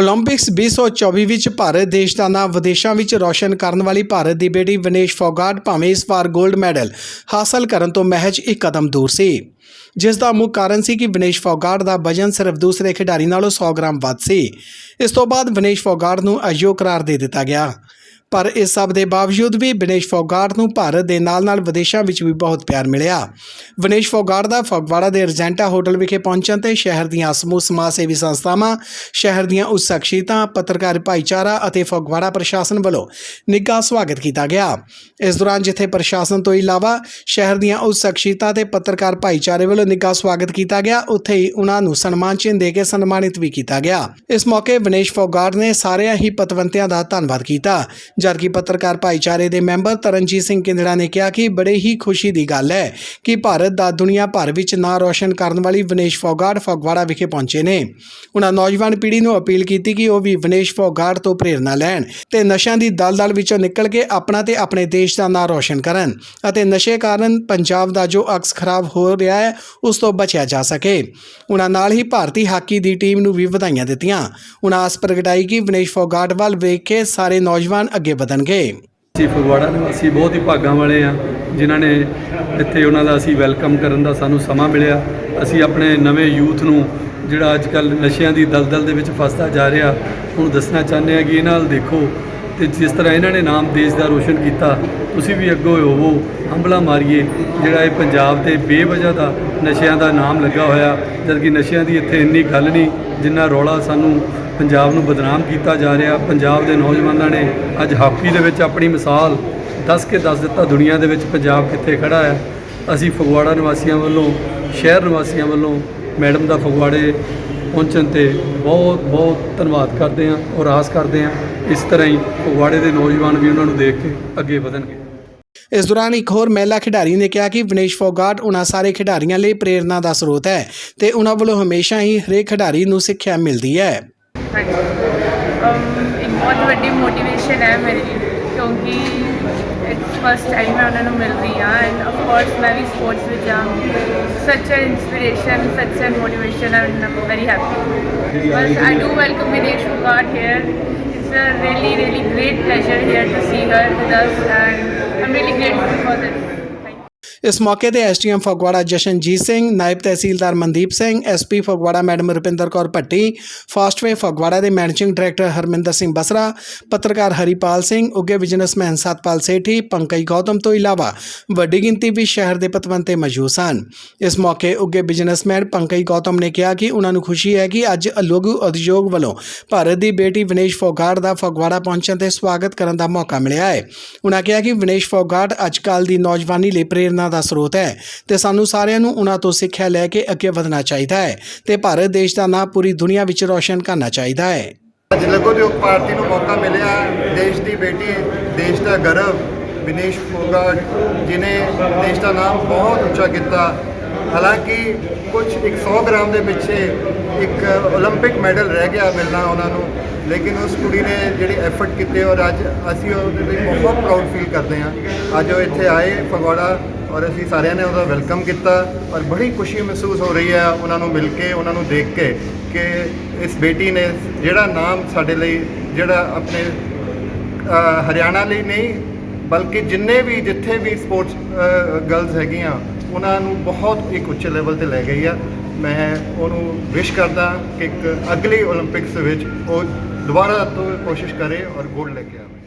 Olympics 2024 ਵਿੱਚ ਭਾਰਤ ਦੇਸ਼ ਦਾ ਨਾਮ ਵਿਦੇਸ਼ਾਂ ਵਿੱਚ ਰੌਸ਼ਨ ਕਰਨ ਵਾਲੀ ਭਾਰਤ ਦੀ ਬੇਟੀ ਵਿਨੇਸ਼ ਫੋਗਾਟ ਭਾਵੇਂ ਇਸ ਵਾਰ 골ਡ ਮੈਡਲ ਹਾਸਲ ਕਰਨ ਤੋਂ ਮਹਿਜ ਇੱਕ ਕਦਮ ਦੂਰ ਸੀ। ਜਿਸ ਦਾ ਮੁੱਖ ਕਾਰਨ ਸੀ ਕਿ ਵਿਨੇਸ਼ ਫੋਗਾਟ ਦਾ ਵਜਨ ਸਿਰਫ ਦੂਸਰੇ ਖਿਡਾਰੀ ਨਾਲੋਂ 100 ਗ੍ਰਾਮ ਵੱਧ ਸੀ। ਇਸ ਤੋਂ ਬਾਅਦ ਵਿਨੇਸ਼ ਫੋਗਾਟ ਨੂੰ ਅਯੋਗ ਕਰਾਰ ਦੇ ਦਿੱਤਾ ਗਿਆ। ਪਰ ਇਸ ਸਭ ਦੇ ਬਾਵਜੂਦ ਵੀ ਵਿਨੇਸ਼ ਫੋਗਾਟ ਨੂੰ ਭਾਰਤ ਦੇ ਨਾਲ-ਨਾਲ ਵਿਦੇਸ਼ਾਂ ਵਿੱਚ ਵੀ ਬਹੁਤ ਪਿਆਰ ਮਿਲਿਆ। ਵਿਨੇਸ਼ ਫੋਗਾਟ ਦਾ ਫਗਵਾੜਾ ਦੇ ਰਜੈਂਟਾ ਹੋਟਲ ਵਿਖੇ ਪਹੁੰਚਣ ਤੇ ਸ਼ਹਿਰ ਦੀਆਂ ਸਮੂਹ ਸਮਾਜ ਸੇਵੀ ਸੰਸਥਾਵਾਂ, ਸ਼ਹਿਰ ਦੀਆਂ ਉਸ ਸ਼ਖਸੀਅਤਾਂ ਪੱਤਰਕਾਰ ਭਾਈਚਾਰਾ ਅਤੇ ਫਗਵਾੜਾ ਪ੍ਰਸ਼ਾਸਨ ਵੱਲੋਂ ਨਿੱਘਾ ਸਵਾਗਤ ਕੀਤਾ ਗਿਆ। ਇਸ ਦੌਰਾਨ ਜਿੱਥੇ ਪ੍ਰਸ਼ਾਸਨ ਤੋਂ ਇਲਾਵਾ ਸ਼ਹਿਰ ਦੀਆਂ ਉਸ ਸ਼ਖਸੀਅਤਾਂ ਤੇ ਪੱਤਰਕਾਰ ਭਾਈਚਾਰੇ ਵੱਲੋਂ ਨਿੱਘਾ ਸਵਾਗਤ ਕੀਤਾ ਗਿਆ, ਉੱਥੇ ਹੀ ਉਹਨਾਂ ਨੂੰ ਸਨਮਾਨ ਚਿੰਨ੍ਹ ਦੇ ਕੇ ਸਨਮਾਨਿਤ ਵੀ ਕੀਤਾ ਗਿਆ। ਇਸ ਮੌਕੇ ਵਿਨੇਸ਼ ਫੋਗਾਟ ਨੇ ਸਾਰਿਆਂ ਹੀ ਪਤਵੰਤਿਆਂ ਦਾ ਧੰਨਵਾਦ ਕੀਤਾ ਜਦਕਿ ਪੱਤਰਕਾਰ ਭਾਈਚਾਰੇ ਦੇ ਮੈਂਬਰ ਤਰਨਜੀਤ ਸਿੰਘ ਕਿੰਦੜਾ ਨੇ ਕਿਹਾ ਕਿ ਬੜੇ ਹੀ ਖੁਸ਼ੀ ਦੀ ਗੱਲ ਹੈ ਕਿ ਭਾਰਤ ਦਾ ਦੁਨੀਆ ਭਰ ਵਿੱਚ ਨਾਂ ਰੌਸ਼ਨ ਕਰਨ ਵਾਲੀ ਵਿਨੇਸ਼ ਫੋਗਾਟ ਫਗਵਾੜਾ ਵਿਖੇ ਪਹੁੰਚੇ ਨੇ। ਉਹਨਾਂ ਨੌਜਵਾਨ ਪੀੜ੍ਹੀ ਨੂੰ ਅਪੀਲ ਕੀਤੀ ਕਿ ਉਹ ਵੀ ਵਿਨੇਸ਼ ਫੋਗਾਟ ਤੋਂ ਪ੍ਰੇਰਣਾ ਲੈਣ ਤੇ ਨਸ਼ਿਆਂ ਦੀ ਦਲਦਲ ਵਿੱਚੋਂ ਨਿਕਲ ਕੇ ਆਪਣਾ ਤੇ ਆਪਣੇ ਦੇਸ਼ ਦਾ ਨਾਂ ਰੌਸ਼ਨ ਕਰਨ ਅਤੇ ਨਸ਼ੇ ਕਾਰਨ ਪੰਜਾਬ ਦਾ ਜੋ ਅਕਸ ਖਰਾਬ ਹੋ ਰਿਹਾ ਹੈ, ਉਸ ਤੋਂ ਬਚਿਆ ਜਾ ਸਕੇ। ਉਹਨਾਂ ਨਾਲ ਹੀ ਭਾਰਤੀ ਹਾਕੀ ਦੀ ਟੀਮ ਨੂੰ ਵੀ ਵਧਾਈਆਂ ਦਿੱਤੀਆਂ। ਉਹਨਾਂ ਆਸ ਪ੍ਰਗਟਾਈ ਕਿ ਵਿਨੇਸ਼ ਫੋਗਾਟ ਵੱਲ ਵੇਖ ਕੇ ਸਾਰੇ ਨੌਜਵਾਨ ਅੱਗੇ ਵਧਣਗੇ ਅਸੀਂ ਫਗਵਾੜਾ ਨਿਵਾਸੀ ਬਹੁਤ ਹੀ ਭਾਗਾਂ ਵਾਲੇ ਆ ਜਿਨ੍ਹਾਂ ਨੇ ਇੱਥੇ ਉਹਨਾਂ ਦਾ ਅਸੀਂ ਵੈਲਕਮ ਕਰਨ ਦਾ ਸਾਨੂੰ ਸਮਾਂ ਮਿਲਿਆ। ਅਸੀਂ ਆਪਣੇ ਨਵੇਂ ਯੂਥ ਨੂੰ ਜਿਹੜਾ ਅੱਜ ਕੱਲ ਨਸ਼ਿਆਂ ਦੀ ਦਲਦਲ ਦੇ ਵਿੱਚ ਫਸਦਾ ਜਾ ਰਿਹਾ ਉਹਨੂੰ ਦੱਸਣਾ ਚਾਹੁੰਦੇ ਆ ਕਿ ਇਹਨਾਂ ਨਾਲ ਦੇਖੋ ਤੇ ਜਿਸ ਤਰ੍ਹਾਂ ਇਹਨਾਂ ਨੇ ਨਾਮ ਦੇਸ਼ ਦਾ ਰੋਸ਼ਨ ਕੀਤਾ, ਤੁਸੀਂ ਵੀ ਅੱਗੋਂ ਹੋਵੋ ਹੰਬਲਾ ਮਾਰੀਏ। ਜਿਹੜਾ ਇਹ ਪੰਜਾਬ ਤੇ ਬੇਵਜ੍ਹਾ ਦਾ ਨਸ਼ਿਆਂ ਦਾ ਨਾਮ ਲੱਗਾ ਹੋਇਆ, ਜਦਕਿ ਨਸ਼ਿਆਂ ਦੀ ਇੱਥੇ ਇੰਨੀ ਗੱਲ ਨਹੀਂ, ਜਿੰਨਾ ਰੌਲਾ ਸਾਨੂੰ ਪੰਜਾਬ ਨੂੰ ਬਦਨਾਮ ਕੀਤਾ ਜਾ ਰਿਹਾ। ਪੰਜਾਬ ਦੇ ਨੌਜਵਾਨਾਂ ਨੇ ਅੱਜ ਹਾਕੀ ਦੇ ਵਿੱਚ ਆਪਣੀ ਮਿਸਾਲ ਦੱਸ ਕੇ ਦੱਸ ਦਿੱਤਾ, ਦੁਨੀਆ ਦੇ ਵਿੱਚ ਪੰਜਾਬ ਕਿੱਥੇ ਖੜਾ ਹੈ। ਅਸੀਂ ਫਗਵਾੜਾ ਨਿਵਾਸੀਆਂ ਵੱਲੋਂ, ਸ਼ਹਿਰ ਨਿਵਾਸੀਆਂ ਵੱਲੋਂ ਮੈਡਮ ਦਾ ਫਗਵਾੜੇ ਪਹੁੰਚਣ ਤੇ ਬਹੁਤ ਬਹੁਤ ਧੰਨਵਾਦ ਕਰਦੇ ਹਾਂ ਔਰ ਆਸ ਕਰਦੇ ਹਾਂ ਇਸ ਤਰ੍ਹਾਂ ਹੀ ਫਗਵਾੜੇ ਦੇ ਨੌਜਵਾਨ ਵੀ ਉਹਨਾਂ ਨੂੰ ਦੇਖ ਕੇ ਅੱਗੇ ਵਧਣਗੇ। ਇਸ ਦੌਰਾਨ ਇੱਕ ਹੋਰ ਮਹਿਲਾ ਖਿਡਾਰੀ ਨੇ ਕਿਹਾ ਕਿ ਵਿਨੇਸ਼ ਫੋਗਾਟ ਉਹਨਾਂ ਸਾਰੇ ਖਿਡਾਰੀਆਂ ਲਈ ਪ੍ਰੇਰਣਾ ਦਾ ਸਰੋਤ ਹੈ ਤੇ ਉਹਨਾਂ ਵੱਲੋਂ ਹਮੇਸ਼ਾ ਹੀ ਹਰੇਕ ਖਿਡਾਰੀ ਨੂੰ ਸਿੱਖਿਆ ਮਿਲਦੀ ਹੈ। ਹਾਂਜੀ। um, ਇੱਕ ਬਹੁਤ ਵੱਡੀ ਮੋਟੀਵੇਸ਼ਨ ਹੈ ਮੇਰੇ ਲਈ, ਕਿਉਂਕਿ ਇਟਸ ਫਸਟ ਟਾਈਮ ਮੈਂ ਉਹਨਾਂ ਨੂੰ ਮਿਲ ਰਹੀ ਹਾਂ ਐਂਡ ਆਫ ਕੋਰਸ ਮੈਂ ਵੀ ਸਪੋਰਟਸ ਵਿੱਚ ਹਾਂ। Such an inspiration such an motivation and I'm very happy but I do welcome Vinesh Phogat here it's uh really really great pleasure here to see her with us, and I'm really grateful for this. ਇਸ ਮੌਕੇ ਤੇ STM Phagwara Jashanjit Singh, ਨਾਇਬ ਤਹਿਸੀਲਦਾਰ Mandeep Singh, SP Phagwara madam Rupinder Kaur Bhatti, Fastway Phagwara ਦੇ managing director Harminder Singh Basra, ਪੱਤਰਕਾਰ ਹਰੀਪਾਲ ਸਿੰਘ ਉੱਗੇ businessman Satpal Sethi, Pankaj Gautam ਤੋਂ ਇਲਾਵਾ ਵੱਡੀ ਗਿਣਤੀ ਵਿੱਚ ਸ਼ਹਿਰ ਦੇ ਪਤਵੰਤੇ ਮੌਜੂਦ ਸਨ। ਇਸ ਮੌਕੇ ਉੱਗੇ ਬਿਜ਼ਨਸਮੈਨ ਪੰਕਜ ਗੌਤਮ ਨੇ ਕਿਹਾ ਕਿ ਉਹਨਾਂ ਨੂੰ ਖੁਸ਼ੀ ਹੈ ਕਿ ਅੱਜ ਲਘੂ ਉਦਯੋਗ ਵੱਲੋਂ ਭਾਰਤ ਦੀ ਬੇਟੀ ਵਿਨੇਸ਼ ਫੋਗਾਟ ਦਾ ਫਗਵਾੜਾ ਪਹੁੰਚਣ ਤੇ ਸਵਾਗਤ ਕਰਨ ਦਾ ਮੌਕਾ ਮਿਲਿਆ ਹੈ। ਉਹਨਾਂ ਕਿਹਾ ਕਿ ਵਿਨੇਸ਼ ਫੋਗਾਟ ਅੱਜਕੱਲ ਦੀ ਨੌਜਵਾਨੀ ਲਈ ਪ੍ਰੇਰਨਾ ਦਾ ਸਰੋਤ ਹੈ ਤੇ ਸਾਨੂੰ ਸਾਰਿਆਂ ਨੂੰ ਉਹਨਾਂ ਤੋਂ ਸਿੱਖਿਆ ਲੈ ਕੇ ਅੱਗੇ ਵਧਣਾ ਚਾਹੀਦਾ ਹੈ ਤੇ ਭਾਰਤ ਦੇਸ਼ ਦਾ ਨਾਮ ਪੂਰੀ ਦੁਨੀਆ ਵਿੱਚ ਰੌਸ਼ਨ ਕਰਨਾ ਚਾਹੀਦਾ ਹੈ ਅੱਜ ਲਘੋਦਯੋਗ ਪਾਰਟੀ ਨੂੰ ਮੌਕਾ ਮਿਲਿਆ ਦੇਸ਼ ਦੀ ਬੇਟੀ ਦੇਸ਼ ਦਾ ਗਰਵ ਵਿਨੇਸ਼ ਫੋਗਾਟ ਜਿਨੇ ਦੇਸ਼ ਦਾ ਨਾਮ ਬਹੁਤ ਉੱਚਾ ਕੀਤਾ ਹਾਲਾਂਕਿ ਕੁਝ 100 ਗ੍ਰਾਮ ਦੇ ਪਿੱਛੇ ਇੱਕ 올림픽 ਮੈਡਲ ਰਹਿ ਗਿਆ ਮਿਲਣਾ ਉਹਨਾਂ ਨੂੰ ਲੇਕਿਨ ਉਸ ਕੁੜੀ ਨੇ ਜਿਹੜੇ ਐਫਰਟ ਕੀਤੇ ਔਰ ਅੱਜ ਅਸੀਂ ਉਹਦੇ ਲਈ ਬਹੁਤ ਪ੍ਰਾਊਡ ਫੀਲ ਕਰਦੇ ਹਾਂ ਅੱਜ ਉਹ ਇੱਥੇ ਆਏ ਫਗਵਾੜਾ ਔਰ ਅਸੀਂ ਸਾਰਿਆਂ ਨੇ ਉਹਦਾ ਵੈਲਕਮ ਕੀਤਾ ਔਰ ਬੜੀ ਖੁਸ਼ੀ ਮਹਿਸੂਸ ਹੋ ਰਹੀ ਹੈ ਉਹਨਾਂ ਨੂੰ ਮਿਲ ਕੇ, ਉਹਨਾਂ ਨੂੰ ਦੇਖ ਕੇ ਕਿ ਇਸ ਬੇਟੀ ਨੇ ਜਿਹੜਾ ਨਾਮ ਸਾਡੇ ਲਈ, ਜਿਹੜਾ ਆਪਣੇ ਹਰਿਆਣਾ ਲਈ ਨਹੀਂ, ਬਲਕਿ ਜਿੰਨੇ ਵੀ ਜਿੱਥੇ ਵੀ ਸਪੋਰਟਸ ਗਰਲਸ ਹੈਗੀਆਂ, ਉਹਨਾਂ ਨੂੰ ਬਹੁਤ ਇੱਕ ਉੱਚੇ ਲੈਵਲ ਤੇ ਲੈ ਗਈ ਆ। ਮੈਂ ਉਹਨੂੰ ਵਿਸ਼ ਕਰਦਾ ਕਿ ਇੱਕ ਅਗਲੀ 올림픽ਸ ਵਿੱਚ ਉਹ ਦੁਬਾਰਾ ਤੋਂ ਕੋਸ਼ਿਸ਼ ਕਰੇ ਔਰ ਗੋਲਡ ਲੈ ਕੇ ਆਵੇ।